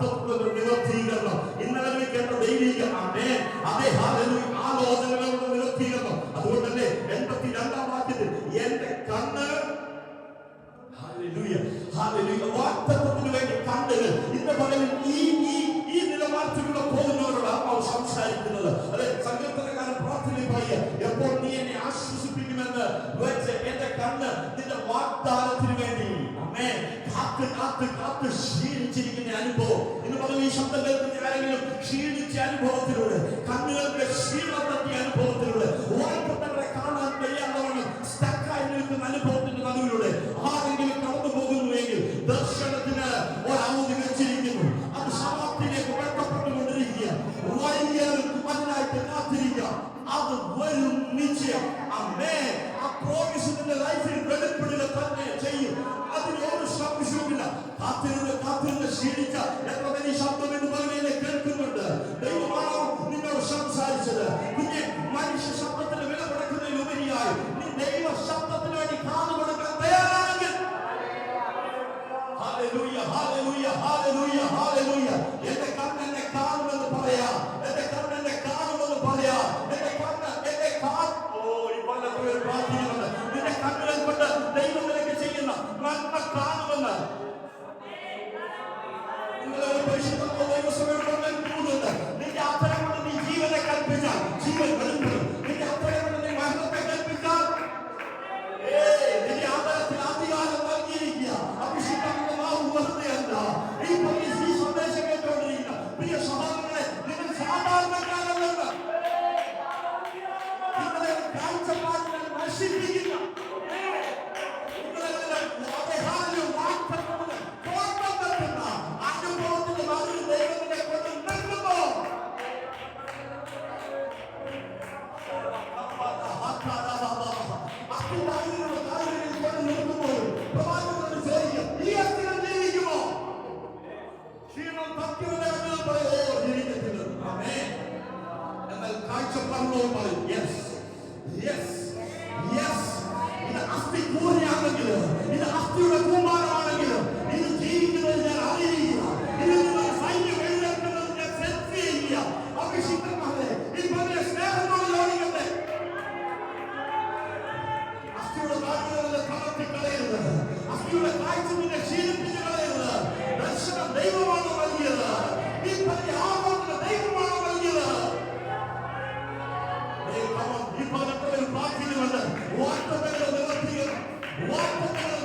അർത്ഥത്തിലുള്ള നിവർത്തീകരണം ഇന്നലെ കേട്ട ദൈവിക അമേ അതേ ആലോചനകളുടെ നിവർത്തീകരണം അതുകൊണ്ട് തന്നെ എൺപത്തി രണ്ടാം വാക്യത്തിൽ എന്റെ കണ്ണ്. വാഗ്ദത്തത്തിന് വേണ്ടി കണ്ണുകൾ. ഇന്ന് പകലിൽ ഈ കാത്ത് കാത്ത് കാത്ത് ക്ഷീണിച്ചിരിക്കുന്ന അനുഭവം ഇന്ന് പറഞ്ഞ ഈ ശബ്ദം ആരെങ്കിലും ക്ഷീണിച്ച അനുഭവത്തിലൂടെ കണ്ണുകളുടെ ക്ഷീണം അനുഭവത്തിലൂടെ വായ്പത്തങ്ങളെ കാണാൻ കഴിയാത്തവണ്ണം സ്റ്റക്കായി നിൽക്കുന്ന അനുഭവത്തിന്റെ ആരെങ്കിലും കടന്നു പോകുന്നുവെങ്കിൽ ദർശനത്തിന് വെച്ചിരിക്കുന്നു. അത് സമാപ്തിയിലേക്ക് ബന്ധപ്പെട്ടുകൊണ്ടിരിക്കുക വൈകിയാലും അതിനായിട്ട് കാത്തിരിക്കുക. അത് വരും നിശ്ചയം. അമ്മേ ആ പ്രോമിസ് നിന്റെ ലൈഫിൽ വെളിപ്പെടുക എന്റെ കണ്ണെന്നെ കാണുമെന്ന് പറയാ എന്റെ കണ്ണെന്നെ കാണുമെന്ന് പറയാ. എന്റെ കണ്ണ് എന്റെ ഓ വല്ലപ്പോഴും ഒരു പ്രാർത്ഥനയുണ്ട് നിന്റെ കണ്ണുകൾ കൊണ്ട് ദൈവം ചെയ്യുന്ന നന്മ കാണുമെന്ന്. നിങ്ങളൊരു പരിശുദ്ധ ദൈവസഭയുടെ നിന്റെ അത്തരം കൊണ്ട് നീ ജീവനെ കൽപ്പിച്ച ജീവൻ சாதாரணக்காரர்கள் உங்களது காழ்ச்சப்பாடுகள் நசிப்பீங்க உங்களது அவைகாரிய வாக்களிப்புகள் தோற்றத்திற்கு அனுபவத்தில் வாழும் தெய்வத்தை கொண்டு நிற்குவோம் அப்படின்னா காரியங்களில் கொண்டு நிற்கும்போது பிரபாகரன் എന്നാൽ കാഴ്ചപ്പാടുള്ളവർ പറയും യെസ് യെസ് യെസ് ഇത് അസ്ഥി കൂരയാണെങ്കിൽ ഇത് അസ്ഥിയുടെ കൂമ്പാരമാണെങ്കിൽ ഇത് ജീവിക്കുന്നത് ഞാൻ അറിയില്ല ഇത് നിങ്ങളുടെ സൈന്യം എഴുന്നേൽക്കുന്നത് ഞാൻ സെൽഫി ഇല്ല അഭിഷിക്തമാകെ ഇവരുടെ സ്നേഹത്തോട് യോജിക്കട്ടെ അസ്ഥിയുടെ കാഴ്ചകളെ തളർത്തി കളയരുത് അസ്ഥിയുടെ കാഴ്ച നിന്നെ ക്ഷീണിപ്പിച്ച് കളയരുത്. ഇപ്പോൾ എപ്പോഴും പ്രാർത്ഥിക്കുന്നുണ്ട്. വാർത്തകൾ നിവർത്തിക്കണം വാർത്തകൾ